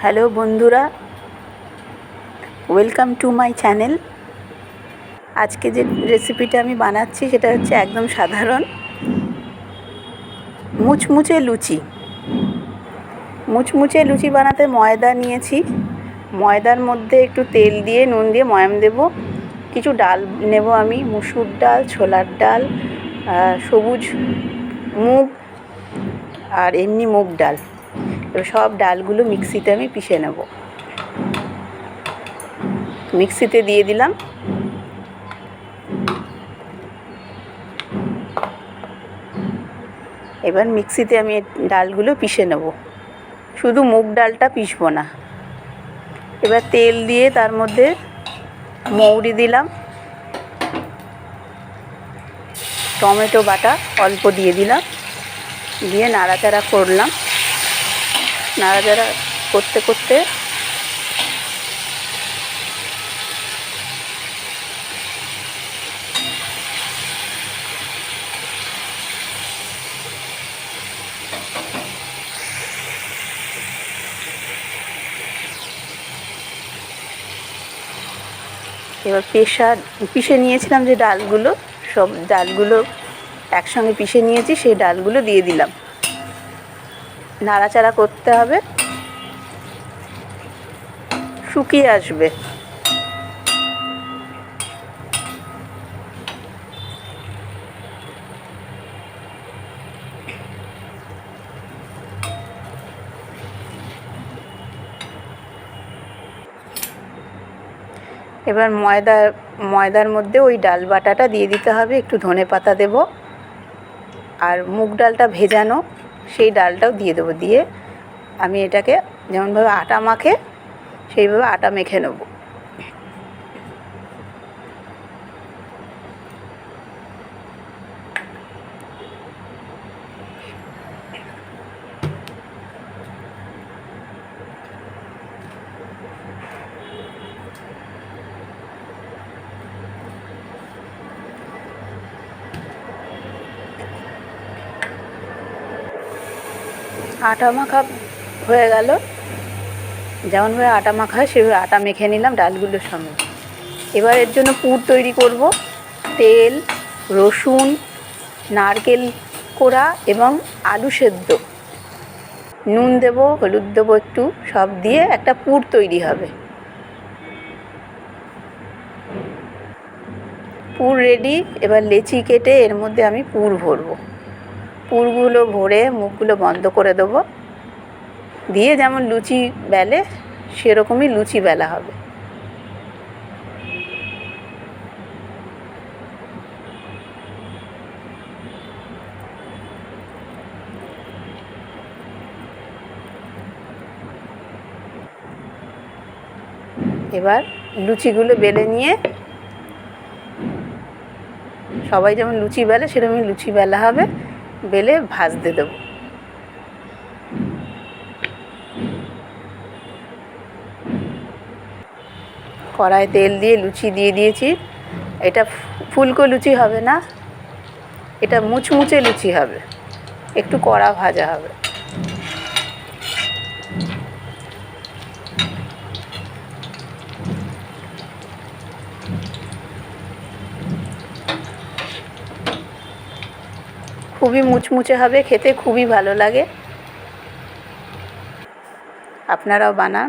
Hello বন্ধুরা welcome to my channel আজকে যে রেসিপিটা আমি বানাচ্ছি সেটা হচ্ছে একদম সাধারণ মুচমুচে লুচি। মুচমুচে লুচি বানাতে ময়দা নিয়েছি। ময়দার মধ্যে একটু তেল দিয়ে, নুন দিয়ে ময়াম দেব। কিছু ডাল নেব আমি, মুসুর ডাল, ছোলার ডাল সবুজ মুগ আর এমনি মুগ ডাল। এবার সব ডালগুলো মিক্সিতে আমি পিষে নেব। মিক্সিতে দিয়ে দিলাম। এবার মিক্সিতে আমি ডালগুলো পিষে নেব। শুধু মুগ ডালটা পিষবো না। এবার তেল দিয়ে তার মধ্যে মৌরি দিলাম। টমেটো বাটা অল্প দিয়ে দিলাম। দিয়ে নাড়াচাড়া করলাম। নাড়াচাড়া করতে করতে এবার পেশা পিষে নিয়েছিলাম যে ডালগুলো, সব ডালগুলো একসঙ্গে পিষে নিয়েছি, সেই ডালগুলো দিয়ে দিলাম। নাড়াচাড়া করতে হবে। শুকিয়ে আসবে। এবার ময়দা, ময়দার মধ্যে ওই ডাল বাটাটা দিয়ে দিতে হবে। একটু ধনে পাতা দেব। আর মুগ ডালটা ভেজানো। সেই ডালটাও দিয়ে দেবো। দিয়ে আমি এটাকে যেমনভাবে আটা মাখে সেইভাবে আটা মেখে নেব। আটা মাখা হয়ে গেল। যেমনভাবে আটা মাখা হয়, সেভাবে আটা মেখে নিলাম ডালগুলোর সঙ্গে। এবার এর জন্য পুর তৈরি করব। তেল, রসুন, নারকেল কোড়া এবং আলু সেদ্ধ। নুন দেবো, হলুদ দেবো একটু, সব দিয়ে একটা পুর তৈরি হবে। পুর রেডি এবার লেচি কেটে এর মধ্যে আমি পুর ভরবো। পুরগুলো ভরে মুখগুলো বন্ধ করে দেবো। দিয়ে যেমন লুচি বেলে, সেরকমই লুচি বেলা হবে। এবার লুচিগুলো বেলে নিয়ে, সবাই যেমন লুচি বেলে, সেরকমই লুচি বেলা হবে। বেলে ভাজতে দেব। কড়াই তেল দিয়ে লুচি দিয়ে দিয়েছি। এটা ফুলকো লুচি হবে না, এটা মুচমুচে লুচি হবে। একটু কড়া ভাজা হবে। খুবই মুচমুচে হবে খেতে খুবই ভালো লাগে। আপনারাও বানান।